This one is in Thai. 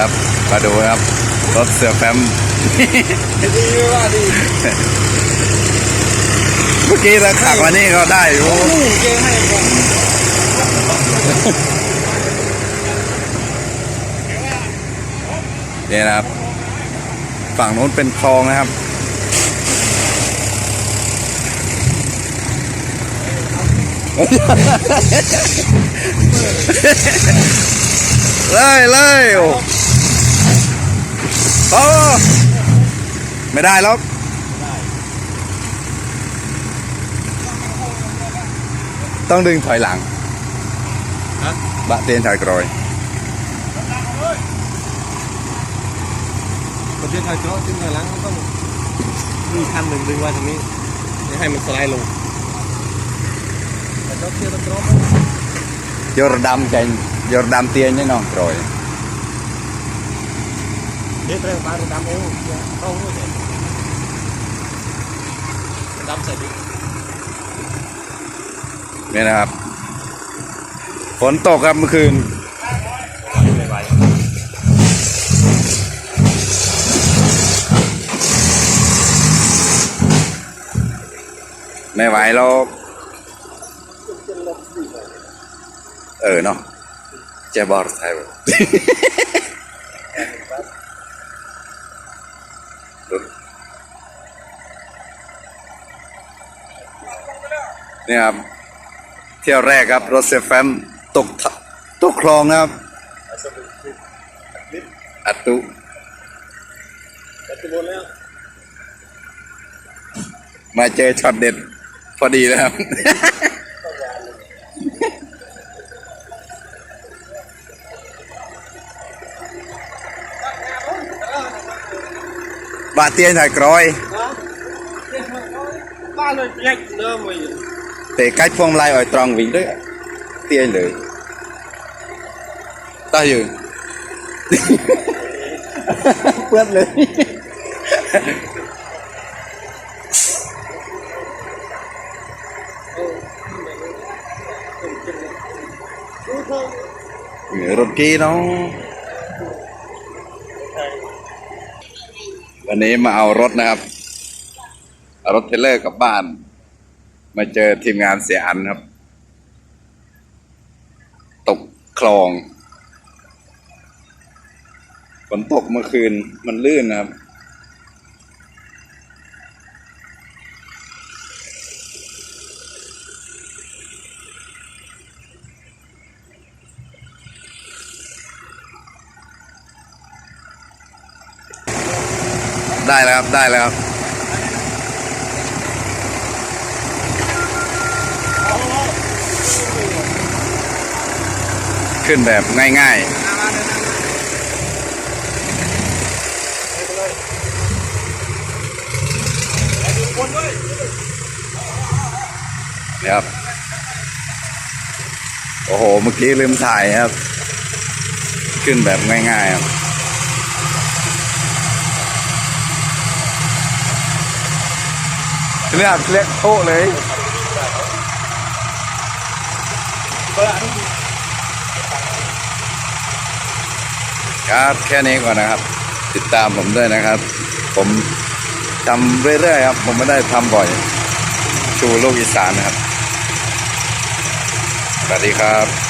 ครับ มาดูครับ รถเสือแฟมดีไม่ว่าดีเมื่อกี้เราขับมานี่ก็ได้อยู่โอ้เกให้ผมนี่นะครับ ฝั่งโน้นเป็นคลองนะครับเลยเลย โอ้โอ้ไม่ได้แล้วต้องดึงถอยหลังบะเตียนถอยกรอย ประเทศไทยเจาะขึ้นมาหลังต้องมีคันหนึ่งดึงไว้ตรงนี้ไม่ให้มันสไลด์ลงแต่เจาะเทียบตรง យករដាំចេញយករដាំទាញឯណោះក្រោយ Dentro baru kamu tahu deh. Kamu saja. เนี่ยนะครับ ฝนตกครับเมื่อคืน ไม่ไหวไม่หวเรเออเนาะเจ็บบอร์ไทย นี่ครับ เที่ยวแรกครับ รถเซฟแฟมตกทะตกคลองนะครับอัตตุแต่ที่บนแล้วมาเจอช็อตเด็ด พอดีนะครับบาเตียนถ่ายกรอยบ้านเลยแยกเดิมไปแต่ cách พวงมาลัยอ่อย ตรองวิ่งด้วยเตี้ยเลยตายอยู่เปื้อนเลยรถกี้เนาะวันนี้มาเอารถนะครับเอารถเทเลอร์กลับบ้าน มาเจอทีมงานเสียอันครับ ตกคลอง ฝนตกเมื่อคืนมันลื่นนะครับ ได้แล้วครับ ได้แล้วครับ ขึ้นแบบง่ายๆนะครับ โอ้โห เมื่อกี้ลืมถ่ายครับ ขึ้นแบบง่ายๆครับเรียกเรียกโต๊ะเลย ครับแค่นี้ก่อนนะครับ ติดตามผมด้วยนะครับ ผมทำเรื่อยๆครับ ผมไม่ได้ทำบ่อย ชูโลกอีสานนะครับสวัสดีครับ